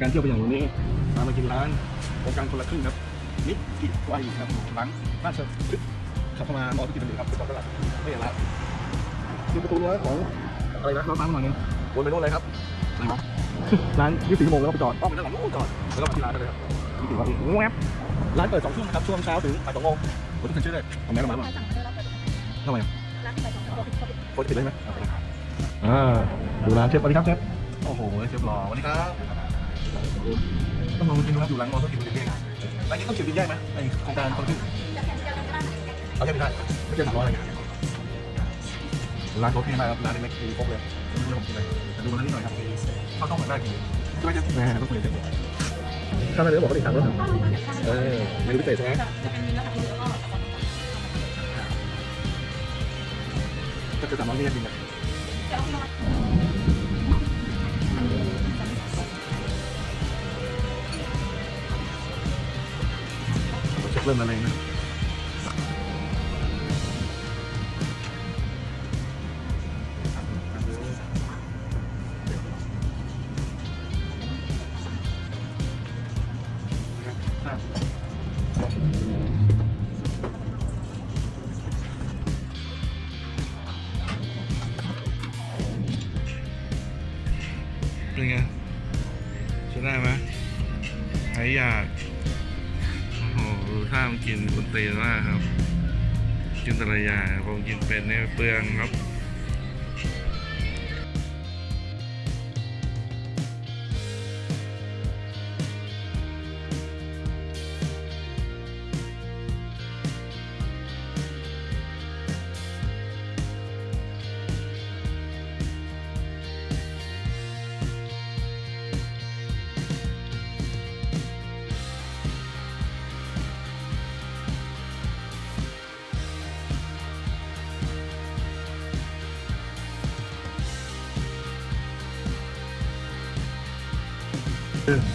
การเที่ยวไปอย่างนี้มามากินร้านโครงการคนละครึ่งครับนิติไวครับร้านราชพฤกษ์ขับเข้ามามอธุรกิจเลยครับไปต่อตลาดไม่เห็นละคือประตูรั้วของอะไรนะรถน้ำหน่อยนึงวนไปโน่นเลยครับอะไรวะร้านยี่สิบชั่วโมงแล้วก็ไปจอดอ้อมไปด้านหลังนู้นก่อนแล้วก็มาที่ร้านได้เลยครับยี่สิบวันแวบร้านเปิดสองทุ่มครับช่วงเช้าถึงบ่ายสองโมงผมต้องเซ็นชื่อเลยทำไงกันมาบ้างทำไมอะโค้ชปิดเลยไหมอ่าดูร้านเชฟสวัสดีครับเชฟโอ้โหเชฟหล่อสวัสดีครับ ต้องลองมากินดูครับอยู่หลังมอเตอร์กินดูดีๆร้านนี้ต้องเขียนบินแยกไหมไอโครงการคนละครึ่งเอาแค่ไม่ได้ไม่ใช่สามร้อยอะไรเงี้ยร้านโค้ชพี่มากครับร้านเล็กๆมีครบเลยไม่รู้ผมกินอะไรแต่ดูร้านนี้หน่อยครับข้าวต้มเหมือนน่ากินช่วยจะแหมต้องคุยกันข้าวไม่ได้บอกว่าติดสั่งรถเหรอเออเมนูพิเศษใช่ไหมก็จะสามร้อยนี่จริงๆเช็ค เรื่องอะไรนะเป็นไงใช้ได้ไหมใครอยากโอ้โหดูท่ามกินคนตีนมากครับ กินแต่ละอย่างผมกินเป็นเนี่ยเปลืองครับ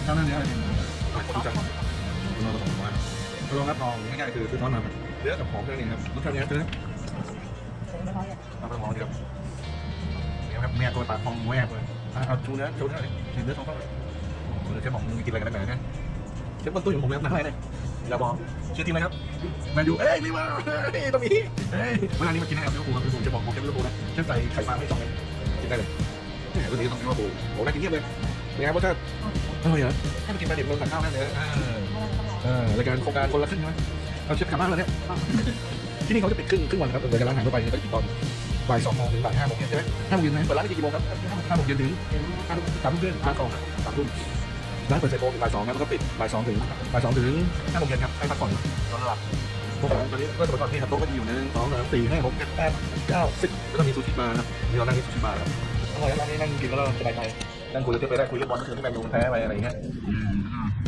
ข้าวหน้าเนื้ออะไรเนี่ยดีจังเราผสมมาลองรับรองง่ายๆคือซื้อทอดมาเนื้อกกับหอมแค่นั้นเองครับรสชาตินี้คือเราไปลองดีครับเนี่ยครับแม่ตัวปลาทองแวบเลยเอาชูเนื้อชูเนื้อเลยชูเนื้อทองเข้าเลยเดี๋ยวเชฟบอกมึงกินอะไรกันได้ไหมเนนะเชฟบนตู้อยู่ผมเลยนะอะไรเนี่ยอย่าบอกชื่อทีมอะไรครับแมนยูเอ้ยนี่มาเฮ้ยต้องมีเฮ้ยเวลานี้มากินให้ครับลิเวอร์พูลครับลิเวอร์พูลจะบอกผมจะลิเวอร์พูลนะเชฟใส่ไข่ปลาให้สองเม็ดกินได้เลยเนี่ยตัวนี้ต้องลิเวอร์พูลโอ้น่ากินเยี่ยมเลยเป็นไงรสชาติอ ร่อยเหรอให้มากินปลาดิบลงสั่งข้าวนั่นเลยอ่าอ่ารายการโครงการคนละครึ่งใช่ไหมเอาเชฟกลับบ้านแล้วเนี่ยที่นี่เขาจะปิดครึ่งครึ่งวันครับรายการร้านอาหารทั่วไปจะปิดตอนบ่ายสองโมงถึงบ่ายห้าโมงเย็นใช่ไหมห้าโมงเย็นไหมเปิดร้านกี่โมงครับห้าโมงเย็นถึงห้าทุ่มสามทุ่มครึ่งห้าสองสามทุ่มร้านเปิดเจ็ดโมงถึงบ่ายสองครับแล้วก็ปิดบ่ายสองถึงบ่ายสองถึงห้าโมงเย็นครับให้พักผ่อนนอนหลับพวกผมตอนนี้ก็สมัยก่อนที่ครับโต๊ะก็จะอยู่หนึ่งสองสามสี่ห้าหกเจ็ดแปดเก้าสิบแล้วก็มีซูชิบาร์ครับมีเรานั่งที่ซูชิบาร์ครับอร่อยร้านนี้นั่งกินแล้วเราสบายใจ นั่งคุยกับเจ๊ไปได้คุยเรื่องบอลก็คือที่แมนยูแพ้ไปอะไรอย่างเงี้ย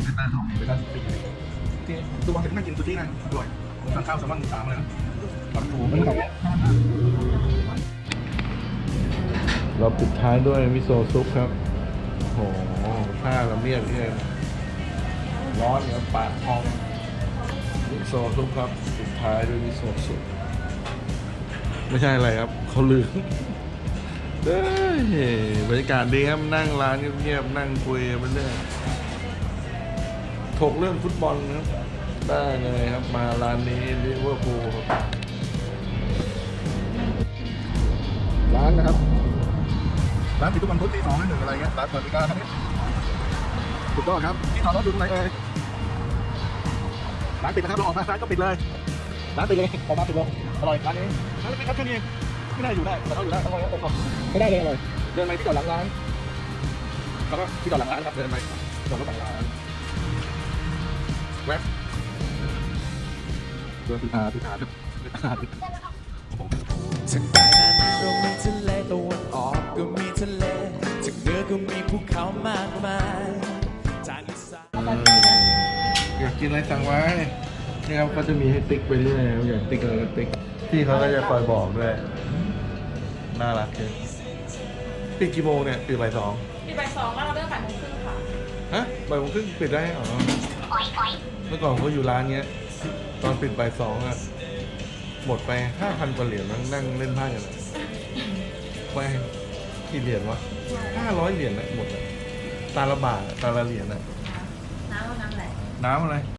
เป็นหน้าของเป็นหน้าซูชิที่ดูบอลเสร็จนั่งกินซูชินะอร่อยผมสั่งข้าวแซลมอนสามเลยนะสามถูไม่ต้องเราปิดท้ายด้วยมิโซะซุปครับโอ้โหท่าละเมียดที่ร้อนครับปากพองมิโซะซุปครับปิดท้ายด้วยมิโซะซุปไม่ใช่อะไรครับเขาลืม เอ้ยบรรยากาศดีครับนั่งร้านเงียบๆนั่งคุยไปเรื่อยถกเรื่องฟุตบอลครับได้เลยครับมาร้านนี้ลิเวอร์พูลครับร้านนะครับ ร้านปิดทุกวันพุธตีสองหนึ่งอะไรเงี้ยร้านเปิดบริการครับถูกต้องครับที่จอดรถอยู่ตรงไหนเอ่ยร้านปิดนะครับเราออกมาร้านก็ปิดเลยร้านปิดเลยออกมาปิดเลยอร่อยร้านนี้ร้านเล็กๆครับแค่นี้เอง ไม่ได้อยู่ได้แต่เราอยู่ได้ต้อร่อยครับผมไม่ได้เลยอร่อยเดินไปที่จอดหลังร้านแล้วก็ที่จอดหลังร้านครับเดินไปจอดรถหลังร้านแวบเดินติดอาติดอาครับติดอาติดทางใต้นั้นตรงทะเลตะวันออกก็มีทะเลทางเหนือก็มีภูเขามากมายทางอีสานอยากกินอะไรสั่งไว้นี่ครับก็จะมีให้ติ๊กไปเรื่อยอยากติ๊กอะไรก็ติ๊กพี่เขาก็จะคอยบอกด้วย น่ารักเลยปิดกี่โมงเนี่ยปิดบ่ายสองมีใบสองแล้วเราเริ่มบ่ายโมงครึ่งค่ะฮะบ่ายโมงครึ่งปิดได้เหรอเมื่อก่อนเขาอยู่ร้านเนี้ย ตอนปิดบ่ายสองอะหมดไปห้าพันกว่าเหรียญนั่งนั่งเล่นไพ่กันอะไปกี่เหรียญวะห้าร้อยเหรียญนะหมดอะตาละบาทตาละเหรียญอะน้ำเอาน้ำอะไรน้ำอะไร